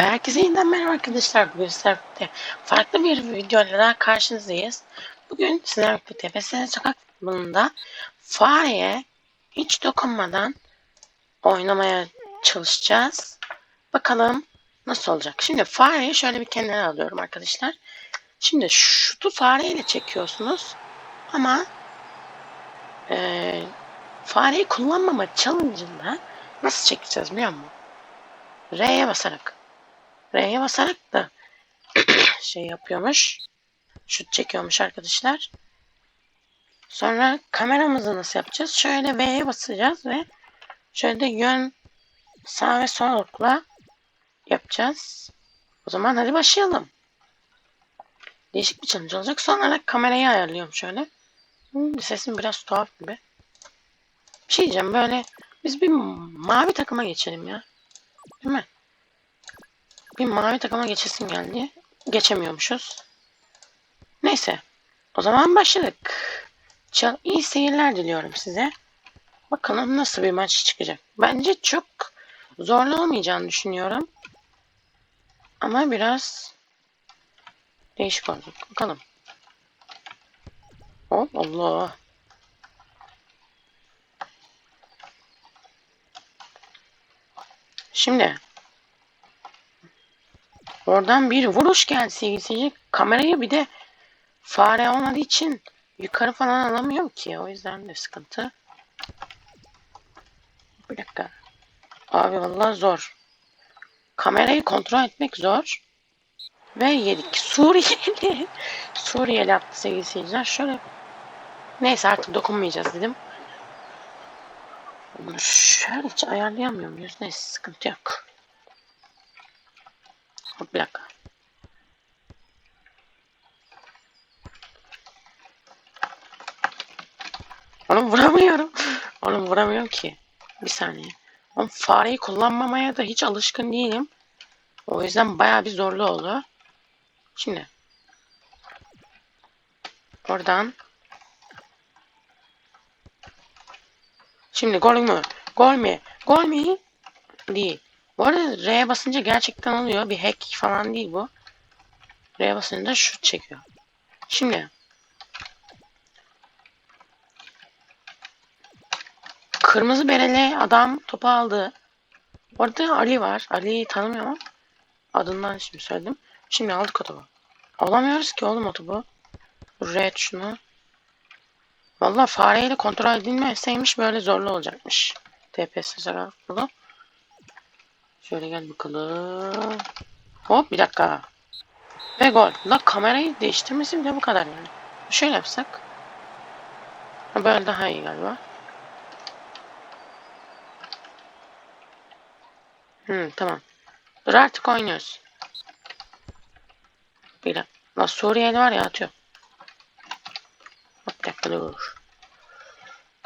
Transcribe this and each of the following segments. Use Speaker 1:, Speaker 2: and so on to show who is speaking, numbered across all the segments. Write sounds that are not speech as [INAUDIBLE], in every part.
Speaker 1: Herkese yeniden merhaba arkadaşlar. Bugün sizlerle farklı bir videoyla daha karşınızdayız. Bugün sizlerle birlikte TFS sokak futbolunda fareye hiç dokunmadan oynamaya çalışacağız. Bakalım nasıl olacak. Şimdi fareyi şöyle bir kenara alıyorum arkadaşlar. Şimdi şutu fareyle çekiyorsunuz. Ama eee fareyi kullanmama challenge'ında nasıl çekeceğiz biliyor musun? R'ye basarak. R'ye basarak da [CLEARS THROAT] şey yapıyormuş. Şut çekiyormuş arkadaşlar. Sonra kameramızı nasıl yapacağız? Şöyle V'ye basacağız ve şöyle yön sağ ve sol okla yapacağız. O zaman hadi başlayalım. Değişik bir challenge olacak. Sonra kamerayı ayarlıyorum şöyle. Hmm, sesim biraz tuhaf gibi. Bir şey diyeceğim böyle biz bir mavi takıma geçelim ya. Değil mi? Bir mavi takıma geçesim geldi. Geçemiyormuşuz. Neyse. O zaman başladık. Çal iyi seyirler diliyorum size. Bakalım nasıl bir maç çıkacak. Bence çok zorlu olmayacağını düşünüyorum. Ama biraz değişik olacak. Bakalım. Hop Allah. Şimdi Oradan bir vuruş geldi sevgili seyirci. Kamerayı bir de fare olmadığı için yukarı falan alamıyorum ki. O yüzden de sıkıntı. Bir dakika. Abi vallahi zor. Kamerayı kontrol etmek zor. Ve yedik. [LAUGHS] Suriyeli. Suriyeli attı sevgili seyirciler. Şöyle. Neyse artık dokunmayacağız dedim. Bunu şöyle hiç ayarlayamıyor muyuz? Neyse sıkıntı yok. Hop bir vuramıyorum. [LAUGHS] Onu vuramıyorum ki. Bir saniye. Oğlum fareyi kullanmamaya da hiç alışkın değilim. O yüzden baya bir zorlu oldu. Şimdi. Oradan. Şimdi gol mü? Gol mü? Gol mü? Değil. Bu arada R'ye basınca gerçekten oluyor. Bir hack falan değil bu. R'ye basınca şut çekiyor. Şimdi. Kırmızı bereli adam topu aldı. Orada Ali var. Ali'yi tanımıyorum adından şimdi söyledim. Şimdi aldık o topu. Alamıyoruz ki oğlum o topu. Red şunu. Valla fareyle kontrol edilmeseymiş böyle zorlu olacakmış. TPS zararlı. Şöyle gel bakalım. Hop bir dakika. Ve gol. La kamerayı değiştirmesi bile bu kadar yani. Şöyle yapsak. Böyle daha iyi galiba. Hmm, tamam. Dur artık oynuyoruz. Bir dakika. La Suriyeli var ya atıyor. Bir dakika dur.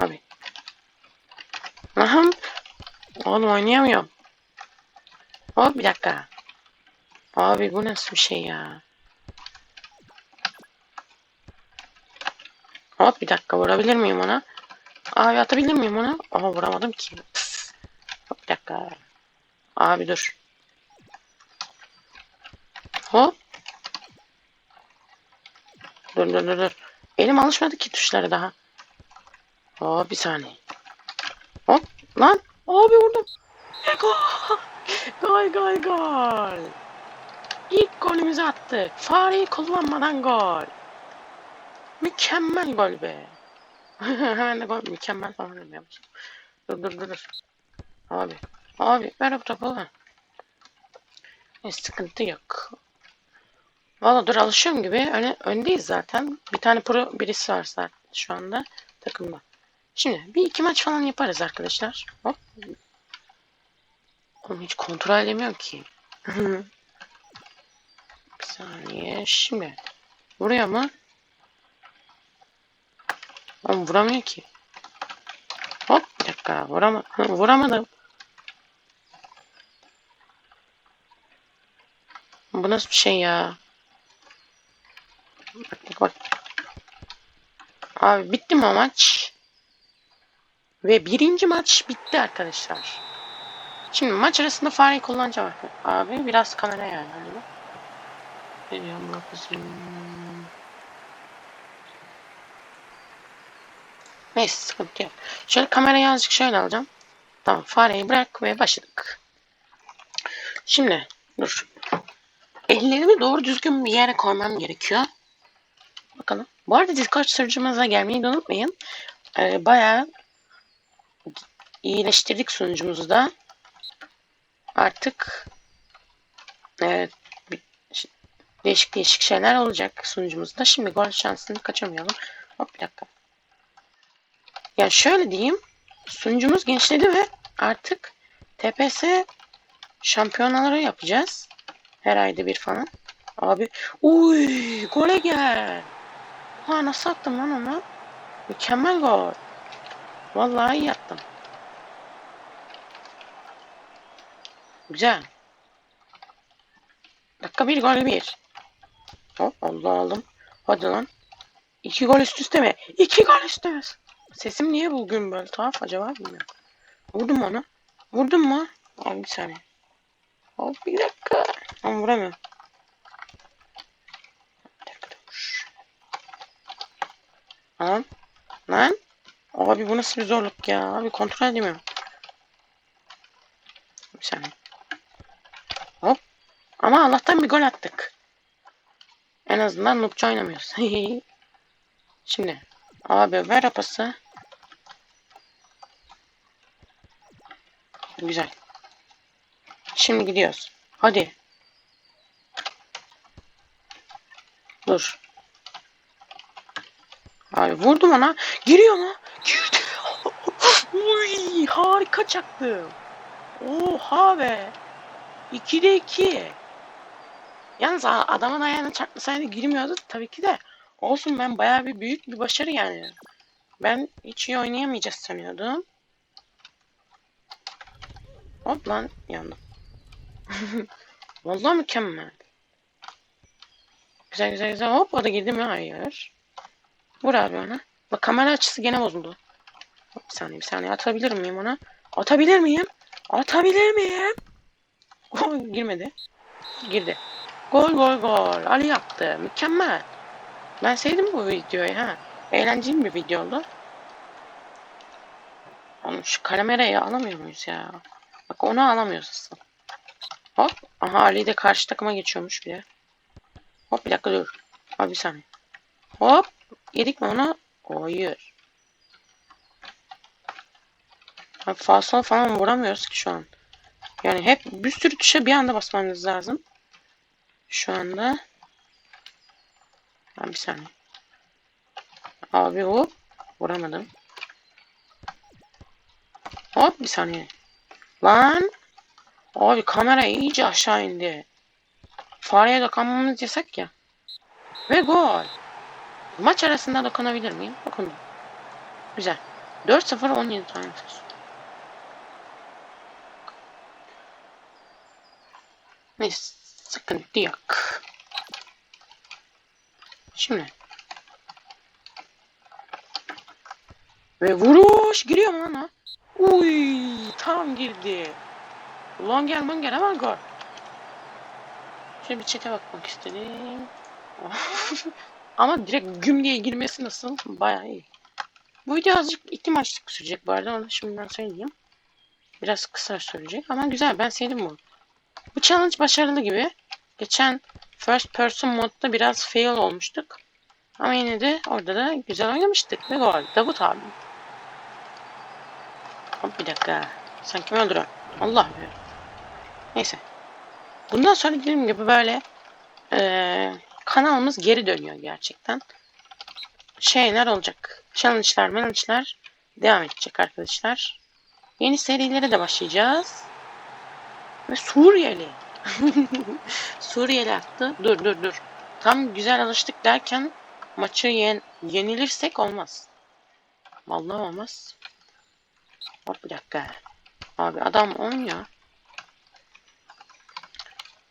Speaker 1: Abi. Aham. Oğlum oynayamıyorum. Hop bir dakika. Abi bu nasıl bir şey ya? Hop bir dakika vurabilir miyim ona? Abi atabilir miyim ona? Aha vuramadım ki. Pıs. Hop bir dakika. Abi dur. Hop. Dur dur dur dur. Elim alışmadı ki tuşlara daha. Hop bir saniye. Hop lan. Abi vurdum. Gol. Gol gol gol. İlk golümüzü attık. Fareyi kullanmadan gol. Mükemmel gol be. [LAUGHS] De gol mükemmel falan. Dur dur dur. dur. Abi. Abi ver bu topu lan. E, sıkıntı yok. Valla dur alışıyorum gibi. Öne, öndeyiz zaten. Bir tane pro birisi var zaten şu anda takımda. Şimdi bir iki maç falan yaparız arkadaşlar. Hop. Onu hiç kontrol edemiyorum ki. bir saniye. Şimdi. Vuruyor mu? Oğlum vuramıyor ki. Hop bir dakika. Vurama vuramadım. Bu nasıl bir şey ya? Bak bak bak. Abi bitti mi maç? Ve birinci maç bitti arkadaşlar. Şimdi maç arasında fareyi kullanacağım abi. Biraz kamera yani. Bakıyorsun. Neyse sıkıntı yok. Şöyle kamerayı azıcık şöyle alacağım. Tamam fareyi bırak ve başladık. Şimdi dur. Ellerimi doğru düzgün bir yere koymam gerekiyor. Bakalım. Bu arada Discord sunucumuza gelmeyi unutmayın. Ee, bayağı iyileştirdik sunucumuzu da. Artık evet, değişik değişik şeyler olacak sunucumuzda. Şimdi gol şansını kaçırmayalım. Hop bir dakika. Yani şöyle diyeyim. Sunucumuz genişledi ve artık TPS şampiyonaları yapacağız. Her ayda bir falan. Abi uy gole gel. Ha nasıl attım lan onu? Mükemmel gol. Vallahi iyi attım. Güzel. Dakika bir gol bir. Hop Allah aldım. Hadi lan. İki gol üst üste mi? İki gol üst üste. Sesim niye bugün böyle tuhaf acaba bilmiyorum. Vurdum onu. Vurdum mu? Abi bir saniye. Hop bir dakika. Ama vuramıyorum. Lan. Lan. Abi bu nasıl bir zorluk ya? Abi kontrol edemiyorum. Bir saniye. Ama Allah'tan bir gol attık. En azından noobça oynamıyoruz. [LAUGHS] Şimdi. Abi ver apası. Güzel. Şimdi gidiyoruz. Hadi. Dur. Abi vurdum ona. Giriyor mu? Girdi. [LAUGHS] Uy, harika çaktım. Oha be. 2'de 2. Yalnız adamın ayağına çarpmasaydı girmiyordu tabii ki de. Olsun ben bayağı bir büyük bir başarı yani. Ben hiç iyi oynayamayacağız sanıyordum. Hop lan yandım. [LAUGHS] Vallahi mükemmel. Güzel güzel güzel hop o da girdi mi? Hayır. Vur abi ona. Bak kamera açısı gene bozuldu. Hop, bir saniye bir saniye atabilir miyim ona? Atabilir miyim? Atabilir miyim? Oh, [LAUGHS] girmedi. Girdi. Gol gol gol. Ali yaptı. Mükemmel. Ben sevdim bu videoyu ha. Eğlenceli bir video oldu. Oğlum şu kamerayı alamıyor muyuz ya? Bak onu alamıyoruz aslında. Hop. Aha Ali de karşı takıma geçiyormuş bile. Hop bir dakika dur. Abi bir saniye. Hop. Yedik mi onu? Hayır. Abi fasıl falan vuramıyoruz ki şu an. Yani hep bir sürü tuşa bir anda basmanız lazım. Şu anda. Abi bir saniye. Abi hop. Vuramadım. Hop bir saniye. Lan. Abi kamera iyice aşağı indi. Fareye dokunmamız yasak ya. Ve gol. Maç arasında dokunabilir miyim? Dokundum. Güzel. 4-0 17 tane atıyorsun. Neyse. Sıkıntı yok. Şimdi. Ve vuruş giriyor mu lan? Uy tam girdi. Ulan gelmen gel hemen gol. Şöyle bir çete bakmak istedim. [LAUGHS] Ama direkt güm diye girmesi nasıl? Bayağı iyi. Bu video azıcık iki maçlık sürecek bu arada onu şimdiden söyleyeyim. Biraz kısa sürecek ama güzel ben sevdim bunu. Bu challenge başarılı gibi. Geçen first person modda biraz fail olmuştuk. Ama yine de orada da güzel oynamıştık ve gol. Davut abi. Hop bir dakika. Sen kimi öldürüyorsun? Allah be. Neyse. Bundan sonra dediğim gibi böyle ee, kanalımız geri dönüyor gerçekten. Şeyler olacak. Challenge'lar, challenge'lar devam edecek arkadaşlar. Yeni serilere de başlayacağız. Ve Suriyeli. [LAUGHS] Suriyeli attı. Dur dur dur. Tam güzel alıştık derken maçı yen yenilirsek olmaz. Vallahi olmaz. Hop bir dakika. Abi adam oynuyor.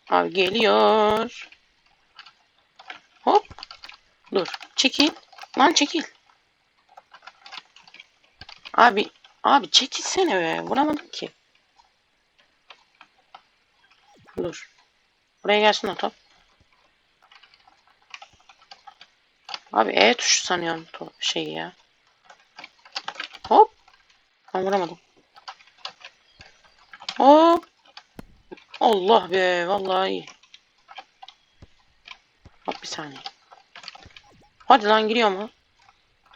Speaker 1: Abi geliyor. Hop. Dur. Çekil. Lan çekil. Abi. Abi çekilsene be. Vuramadım ki. Dur. Buraya gelsin o top. Abi E tuşu sanıyorum top şeyi ya. Hop. Ben vuramadım. Hop. Allah be vallahi iyi. Hop bir saniye. Hadi lan giriyor mu?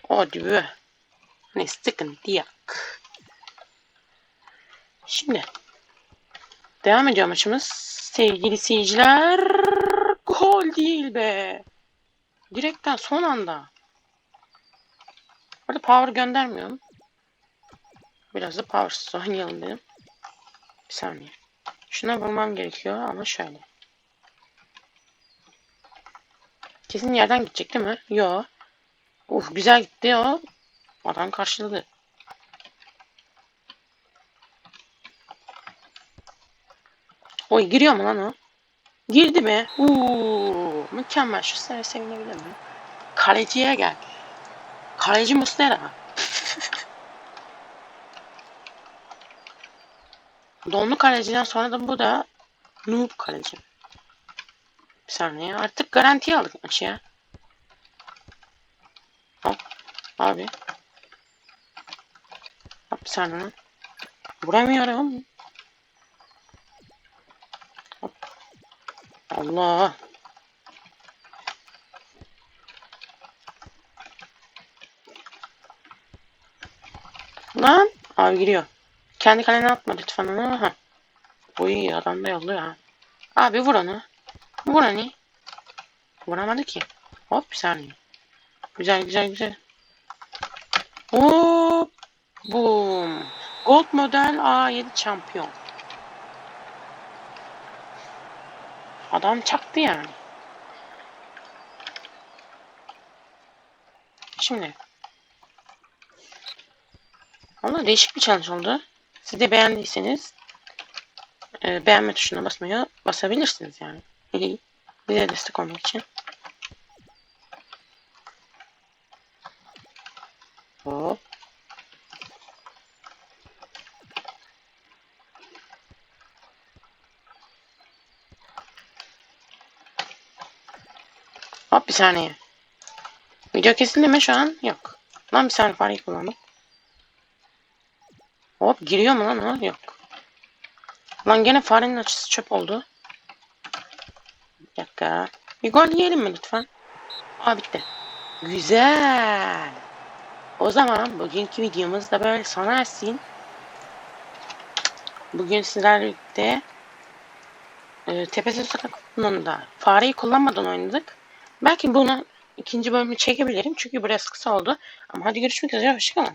Speaker 1: Hadi be. Ne sıkıntı yok. Şimdi. Devam ediyor maçımız. Sevgili seyirciler. Gol değil be. Direkten son anda. Burada power göndermiyorum. Biraz da powersız oynayalım dedim. Bir saniye. Şuna vurmam gerekiyor ama şöyle. Kesin yerden gidecek değil mi? Yo. Uf güzel gitti o. Adam karşıladı. Oy giriyor mu lan o? Girdi mi? Uuu mükemmel. Şu sene sevinebilir mi? Kaleciye gel. Kaleci Muslera. [LAUGHS] Donlu kaleciden sonra da bu da noob kaleci. Bir saniye. Artık garantiye aldık ya. Hop. Abi. Hop bir saniye. Vuramıyorum. Allah. Lan. Abi giriyor. Kendi kalene atma lütfen onu. Ha. Oy adam da yolluyor ha. Abi vur onu. Vur hani. Vuramadı ki. Hop bir saniye. Güzel güzel güzel. Hop. Boom. Gold model A7 şampiyon. Adam çaktı yani. Şimdi. Valla değişik bir challenge oldu. Siz de beğendiyseniz e, beğenme tuşuna basmayı basabilirsiniz yani. [LAUGHS] Bize destek olmak için. Hop. Bir saniye. Video kesildi mi şu an? Yok. Lan bir saniye fareyi kullandım. Hop giriyor mu lan o? Yok. Lan gene farenin açısı çöp oldu. Bir dakika. Bir gol yiyelim mi lütfen? Aa bitti. Güzel. O zaman bugünkü videomuz da böyle sona ersin. Bugün sizlerle birlikte e, Tepesi Sokak da fareyi kullanmadan oynadık. Belki bunu ikinci bölümü çekebilirim çünkü biraz kısa oldu. Ama hadi görüşmek üzere. Hoşçakalın.